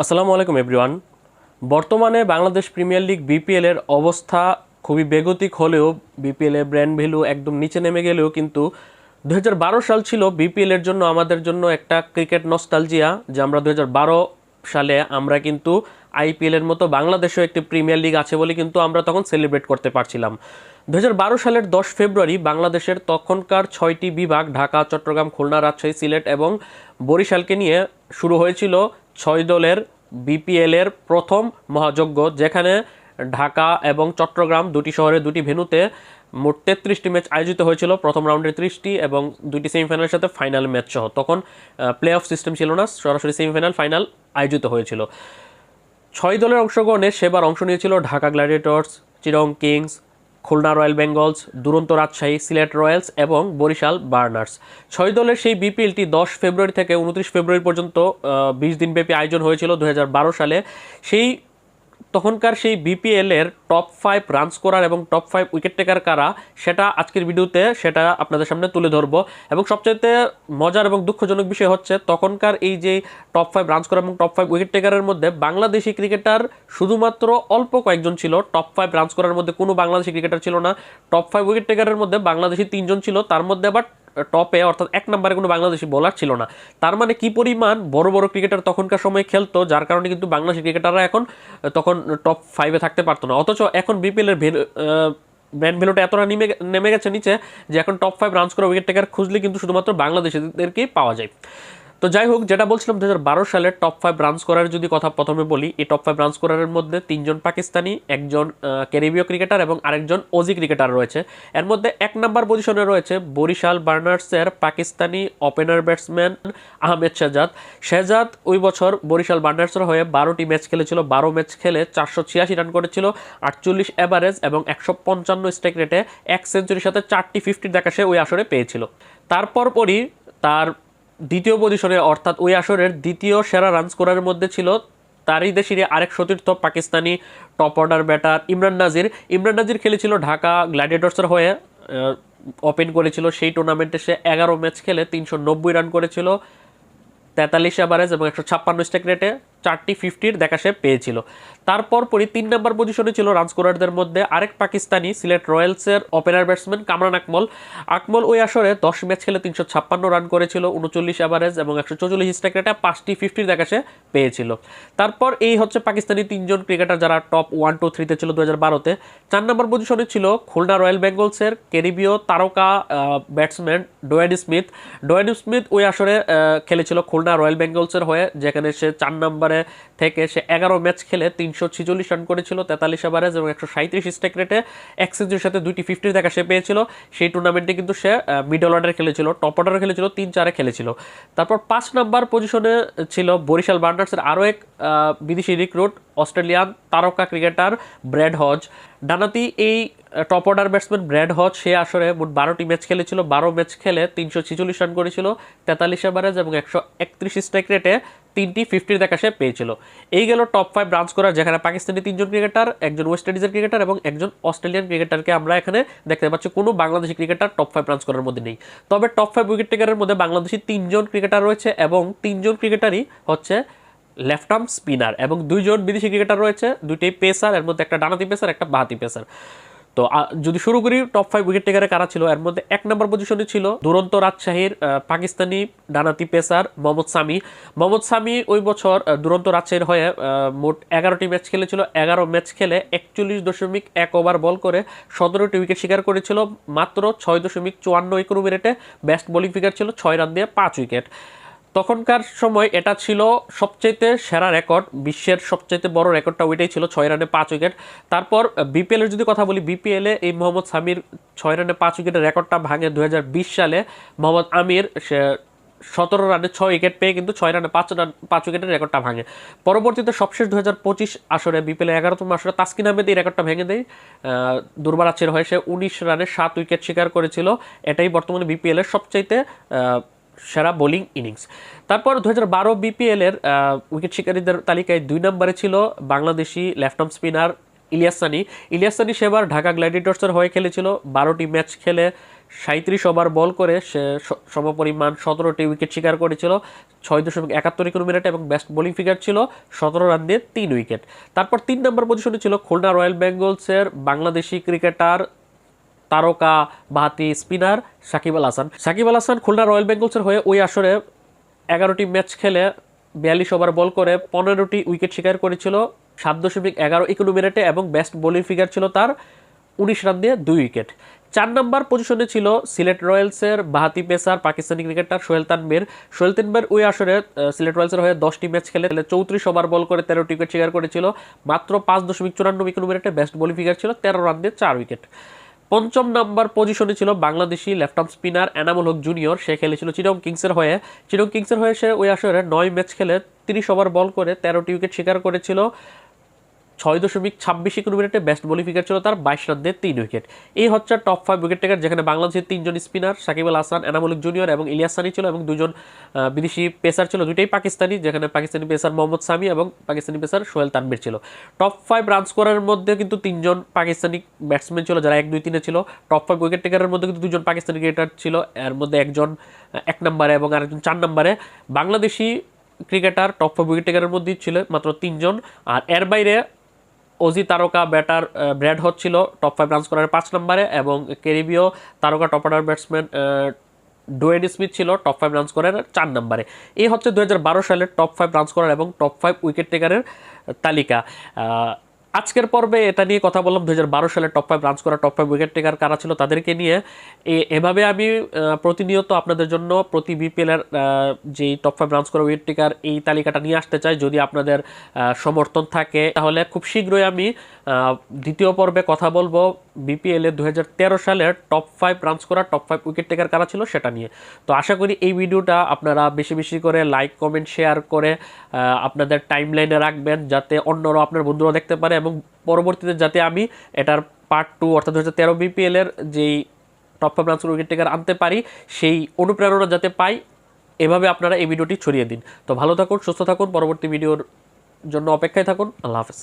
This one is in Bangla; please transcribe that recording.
আসসালামু আলাইকুম এভরিওয়ান বর্তমানে বাংলাদেশ প্রিমিয়ার লিগ বিপিএলের অবস্থা খুবই বেগতিক হলেও বিপিএল এর ব্র্যান্ড ভ্যালু একদম নিচে নেমে গেলেও কিন্তু দু হাজার বারো সাল ছিল বিপিএলের জন্য আমাদের জন্য একটা ক্রিকেট নস্টালজিয়া যে আমরা দু হাজার বারো সালে আমরা কিন্তু আইপিএলের মতো বাংলাদেশেও একটি প্রিমিয়ার লিগ আছে বলে কিন্তু আমরা তখন সেলিব্রেট করতে পারছিলাম। দু হাজার বারো সালের দশ ফেব্রুয়ারি বাংলাদেশের তখনকার ছয়টি বিভাগ ঢাকা, চট্টগ্রাম, খুলনা, রাজশাহী, সিলেট এবং বরিশালকে নিয়ে শুরু হয়েছিল ছয় দলের বিপিএল এর প্রথম মহাযজ্ঞ, যেখানে ঢাকা এবং চট্টগ্রাম দুটি শহরে দুটি ভেন্যুতে মোট তেত্রিশটি ম্যাচ আয়োজিত হয়েছিল। প্রথম রাউন্ডে ত্রিশটি এবং দুটি সেমিফাইনালের সাথে ফাইনাল ম্যাচ সহ তখন প্লে অফ সিস্টেম ছিল না, সরাসরি সেমিফাইনাল ফাইনাল আয়োজিত হয়েছিল। ছয় দলের অংশগ্রহণে সেবার অংশ নিয়েছিল ঢাকা গ্ল্যাডিয়েটর্স চিরং কিংস, খুলনা রয়্যাল বেঙ্গলস, দুরন্ত রাজশাহী, সিলেট রয়্যালস এবং বরিশাল বার্নার্স। ছয় দলের সেই বিপিএলটি দশ ফেব্রুয়ারি থেকে উনত্রিশ ফেব্রুয়ারি পর্যন্ত বিশ দিনব্যাপী আয়োজন হয়েছিল দু হাজার বারো সালে। সেই তখনকার সেই বিপিএল এর টপ ফাইভ রান স্কোরার এবং টপ ফাইভ উইকেট টেকার কারা, সেটা আজকের ভিডিওতে সেটা আপনাদের সামনে তুলে ধরবো। এবং সবচাইতে মজার এবং দুঃখজনক বিষয় হচ্ছে, তখনকার এই যে টপ ফাইভ রান স্কোরার এবং টপ ফাইভ উইকেট টেকারের মধ্যে বাংলাদেশি ক্রিকেটার শুধুমাত্র অল্প কয়েকজন ছিল। টপ ফাইভ রান স্কোরার মধ্যে কোনো বাংলাদেশি ক্রিকেটার ছিল না। টপ ফাইভ উইকেট টেকারের মধ্যে বাংলাদেশি তিনজন ছিল। তার মধ্যে আবার টপে, অর্থাৎ এক নম্বরে কোনো বাংলাদেশি বোলার ছিল না। তার মানে কি পরিমাণ বড় বড় ক্রিকেটার তখনকার সময় খেলতো, যার কারণে কিন্তু বাংলাদেশি ক্রিকেটাররা এখন, তখন টপ ফাইভে থাকতে পারতো না। অথচ এখন বিপিএলের ব্র্যান্ড ভ্যালুটা এতটা নেমে নেমে গেছে নিচে যে এখন টপ ফাইভ রানস করে উইকেট টেকার খুঁজলে কিন্তু শুধুমাত্র বাংলাদেশিদেরকেই পাওয়া যায়। তো যাই হোক, যেটা বলছিলাম দু হাজার বারো সালের টপ ফাইভ রান স্কোরার যদি কথা প্রথমে বলি, এই টপ ফাইভ রান স্কোরারের মধ্যে তিনজন পাকিস্তানি, একজন ক্যারিবীয় ক্রিকেটার এবং আরেকজন ওজি ক্রিকেটার রয়েছে। এর মধ্যে এক নম্বর পজিশনে রয়েছে বরিশাল বার্নার্সের পাকিস্তানি ওপেনার ব্যাটসম্যান আহমেদ শেজাদ শেজাদ ওই বছর বরিশাল বার্নার্সের হয়ে বারোটি ম্যাচ খেলেছিল, বারো ম্যাচ খেলে চারশো ছিয়াশি রান করেছিল, আটচল্লিশ অ্যাভারেজ এবং একশো পঞ্চান্ন স্ট্রাইক রেটে এক সেঞ্চুরির সাথে চারটি ফিফটির দেখা সে ওই আসরে পেয়েছিল। তারপর পরই তার দ্বিতীয় পজিশনে, অর্থাৎ ওই আসরের দ্বিতীয় সেরা রান স্কোরারের মধ্যে ছিল তারই দেশেরই আরেক সতীর্থ Pakistani top order batter Imran Nazir. Imran Nazir খেলেছিল ঢাকা গ্ল্যাডিয়েটর্সের হয়ে ওপেন করেছিল সেই টুর্নামেন্টে সে এগারো ম্যাচ খেলে তিনশো নব্বই রান করেছিল তেতাল্লিশ অ্যাভারেজ এবং একশো ছাপ্পান্ন স্ট্রাইক রেটে। চারটি ফিফটির দেখা সে পেয়েছিল। তারপর পরই তিন নম্বর পজিশনে ছিল রান স্কোরারদের মধ্যে আরেক পাকিস্তানি সিলেট রয়্যালসের ওপেনার ব্যাটসম্যান কামরান আকমল। আকমল ওই আসরে দশ ম্যাচ খেলে তিনশো ছাপ্পান্ন রান করেছিল, উনচল্লিশ অ্যাভারেজ এবং একশো চৌচল্লিশ স্ট্রাইক রেটে পাঁচটি ফিফটির দেখা সে পেয়েছিল। তারপর এই হচ্ছে পাকিস্তানি তিনজন ক্রিকেটার যারা টপ ওয়ান টু থ্রিতে ছিল দু হাজার বারোতে চার নম্বর পজিশনে ছিল খুলনা রয়্যাল বেঙ্গলসের ক্যারিবীয় তারকা batsman Dwayne Smith. Dwayne Smith ওই আসরে খেলেছিল খুলনা রয়্যাল বেঙ্গলসের হয়ে, যেখানে সে চার নম্বরে থেকে সে এগারো ম্যাচ খেলে তিনশো ছিচল্লিশ রান করেছিল, তেতাল্লিশ ওভারেজ এবং একশো সাঁত্রিশ স্ট্রাইক রেটে এক সেঞ্চুরির সাথে দুইটি ফিফটির দেখা সে পেয়েছিল। সেই টুর্নামেন্টে কিন্তু সে মিডল অর্ডারে খেলেছিল টপ অর্ডারে খেলেছিল, তিন চারে খেলেছিল। তারপর পাঁচ নাম্বার পজিশনে ছিল বরিশাল বার্নার্সের আরও এক বিদেশি রিক্রুট অস্ট্রেলিয়ান তারকা ক্রিকেটার ব্র্যাড হজ। ডানাতি এই top order batsman Brad Hodge, সে আসরে মোট বারোটি ম্যাচ খেলেছিল। বারো ম্যাচ খেলে তিনশো ছিচল্লিশ রান করেছিল, তেতাল্লিশ এভারেজ এবং একশো একত্রিশ স্ট্রাইক রেটে তিনটি ফিফটির দেখা সে পেয়েছিল। এই গেল টপ ফাইভ রানস করার, যেখানে পাকিস্তানি তিনজন ক্রিকেটার একজন ওয়েস্ট ইন্ডিজের ক্রিকেটার এবং একজন অস্ট্রেলিয়ান ক্রিকেটারকে আমরা এখানে দেখতে পাচ্ছি। কোনো Bangladeshi cricketer top five runs করার মধ্যে নেই। তবে টপ ফাইভ উইকেট টেকারের মধ্যে বাংলাদেশি তিনজন ক্রিকেটার রয়েছে এবং তিনজন ক্রিকেটারই হচ্ছে লেফট আর্ম স্পিনার এবং দুইজন বিদেশি ক্রিকেটার রয়েছে দুইটাই পেসার, এর মধ্যে একটা ডানাতি পেসার, একটা বাহাতি পেসার। তো যদি শুরু করি টপ ফাইভ উইকেট টেকারে কারা ছিল? এর মধ্যে এক নম্বর পজিশনে ছিল দুরন্ত রাজশাহীর পাকিস্তানি ডানাতি পেসার মোহাম্মদ সামি। মোহাম্মদ সামি ওই বছর দুরন্ত রাজশাহীর হয়ে মোট এগারোটি ম্যাচ খেলেছিল। এগারো ম্যাচ খেলে একচল্লিশ দশমিক এক ওভার বল করে সতেরোটি উইকেট শিকার করেছিল। মাত্র ছয় দশমিক চুয়ান্ন ইকোনমি রেটে বেস্ট বোলিং ফিগার ছিল ছয় রান দিয়ে পাঁচ উইকেট তখনকার সময় এটা ছিল সবচাইতে সেরা রেকর্ড, বিশ্বের সবচাইতে বড় রেকর্ডটা ওইটাই ছিল, ছয় রানে পাঁচ উইকেট। তারপর বিপিএলের যদি কথা বলি বিপিএলে এই মোহাম্মদ সামির ছয় রানে পাঁচ উইকেটের রেকর্ডটা ভাঙে দু হাজার বিশ সালে। মোহাম্মদ আমির, সে সতেরো রানে ছয় উইকেট পেয়ে কিন্তু ছয় রানে পাঁচ রান, পাঁচ উইকেটের রেকর্ডটা ভাঙে। পরবর্তীতে সবশেষ দু হাজার পঁচিশ আসরে বিপিএল এগারোতম আসরে তাস্কিন আহমেদ এই রেকর্ডটা ভেঙে দেয়। দুর্বারাচ্ছের হয়ে সে উনিশ রানে সাত উইকেট শিকার করেছিল। এটাই বর্তমানে বিপিএলের সবচাইতে সেরা বোলিং ইনিংস। তারপর দু হাজার বারো বিপিএলের উইকেট শিকারীদের তালিকায় দুই নম্বরে ছিল Bangladeshi left arm spinner Elias Sunny Elias Sunny সেবার ঢাকা গ্ল্যাডিটর্সের হয়ে খেলেছিল, বারোটি ম্যাচ খেলে সাঁত্রিশ ওভার বল করে সে সমপরিমাণ সতেরোটি উইকেট শিকার করেছিল, ছয় দশমিক একাত্তর মিনিটে এবং বেস্ট বোলিং ফিগার ছিল সতেরো রান দিয়ে তিন উইকেট। তারপর তিন নম্বর পজিশনে ছিল খুলনা রয়্যাল বেঙ্গলসের বাংলাদেশি ক্রিকেটার তারকা, বাহাতি স্পিনার সাকিব আল হাসান। সাকিব আল হাসান খুলনা রয়্যাল বেঙ্গলসের হয়ে ওই আসরে এগারোটি ম্যাচ খেলে বিয়াল্লিশ ওভার বল করে পনেরোটি উইকেট শিকার করেছিল, সাত দশমিক এগারো ইকোনো মিনিটে এবং বেস্ট বোলিং ফিগার ছিল তার উনিশ রান দিয়ে দুই উইকেট। চার নম্বর পজিশনে ছিল সিলেট রয়্যালসের বাহাতি পেসার, পাকিস্তানি ক্রিকেটার সোহেল তানবির সোহেল তানবির ওই আসরে সিলেট রয়্যালসের হয়ে দশটি ম্যাচ খেলে চৌত্রিশ ওভার বল করে তেরোটি উইকেট শিকার করেছিল, মাত্র পাঁচ দশমিক চুরান্ন ইকোনো মিনিটে বেস্ট বোলিং ফিগার ছিল, তেরো রান দিয়ে চার উইকেট। পঞ্চম নাম্বার পজিশনে ছিল Bangladeshi left arm spinner Enamul Haque junior. সে খেলেছিল চিরং কিংসের হয়ে। চিরং কিংসের হয়ে সে ওই আসরে নয় ম্যাচ খেলে তিরিশ ওভার বল করে তেরোটি উইকেট শিকার করেছিল। ছয় দশমিক ছাব্বিশ মিনিটে বেস্ট বোলিং ফিগার ছিল তার বাইশ রান তিন উইকেট এই হচ্ছে টপ ফাইভ উইকেট টেকার যেখানে বাংলাদেশের তিনজন স্পিনার সাকিব আল হাসান এনামুল জুনিয়র এবং ইলিয়াস সানি ছিল এবং দুজন বিদেশি পেসার ছিল। দুইটাই পাকিস্তানি, যেখানে পাকিস্তানি পেসার মোহাম্মদ সামি এবং পাকিস্তানি পেসার সোহেল তানবির ছিল। টপ ফাইভ রান স্কোরের মধ্যে কিন্তু তিনজন পাকিস্তানি ব্যাটসম্যান ছিল, যারা এক দুই তিনে ছিল। টপ ফাইভ উইকেট টেকারের মধ্যে কিন্তু দুজন পাকিস্তানি ক্রিকেটার ছিল। এর মধ্যে একজন এক নম্বরে এবং আরেকজন চার নম্বরে। Bangladeshi cricketer top five wicket টেকারের মধ্যেই ছিল মাত্র তিনজন। আর এর বাইরে অজি তারকা ব্যাটার ব্র্যাড হচ্ছিল টপ ফাইভ রান করার পাঁচ নম্বরে, এবং ক্যারিবীয় তারকা top order batsman Dwayne Smith ছিল টপ ফাইভ রান করার চার নম্বরে। এই হচ্ছে দু হাজার বারো সালের টপ ফাইভ রান স্কোরার এবং টপ ফাইভ উইকেট টেকারের তালিকা। আজকের পর্বে এটা নিয়ে কথা বললাম দু হাজার বারো সালে টপ ফাইভ রান করা টপ ফাইভ উইকেট টেকার কারা ছিল তাদেরকে নিয়ে। এভাবে আমি প্রতিনিয়ত আপনাদের জন্য প্রতি বিপিএলের যেই টপ ফাইভ রান করা উইকেট টেকার এই তালিকাটা নিয়ে আসতে চাই। যদি আপনাদের সমর্থন থাকে, তাহলে খুব শীঘ্রই আমি দ্বিতীয় পর্বে কথা বলব বিপিএল দু সালের টপ ফাইভ রান করা টপ ফাইভ উইকেট টেকার কারা ছিল সেটা নিয়ে। তো আশা করি এই ভিডিওটা আপনারা বেশি বেশি করে লাইক কমেন্ট শেয়ার করে আপনাদের টাইম লাইনে রাখবেন, যাতে অন্যরা আপনার বন্ধুরা দেখতে পারে এবং পরবর্তীতে যাতে আমি এটার পার্ট টু অর্থাৎ দু হাজার তেরো বিপিএল এর যেই টপ ফাইভ উইকেট টেকার আনতে পারি, সেই অনুপ্রেরণা যাতে পাই, এভাবে আপনারা এই ভিডিওটি ছড়িয়ে দিন। তো ভালো থাকুন, সুস্থ থাকুন, পরবর্তী ভিডিওর জন্য অপেক্ষায় থাকুন। আল্লাহ হাফেজ।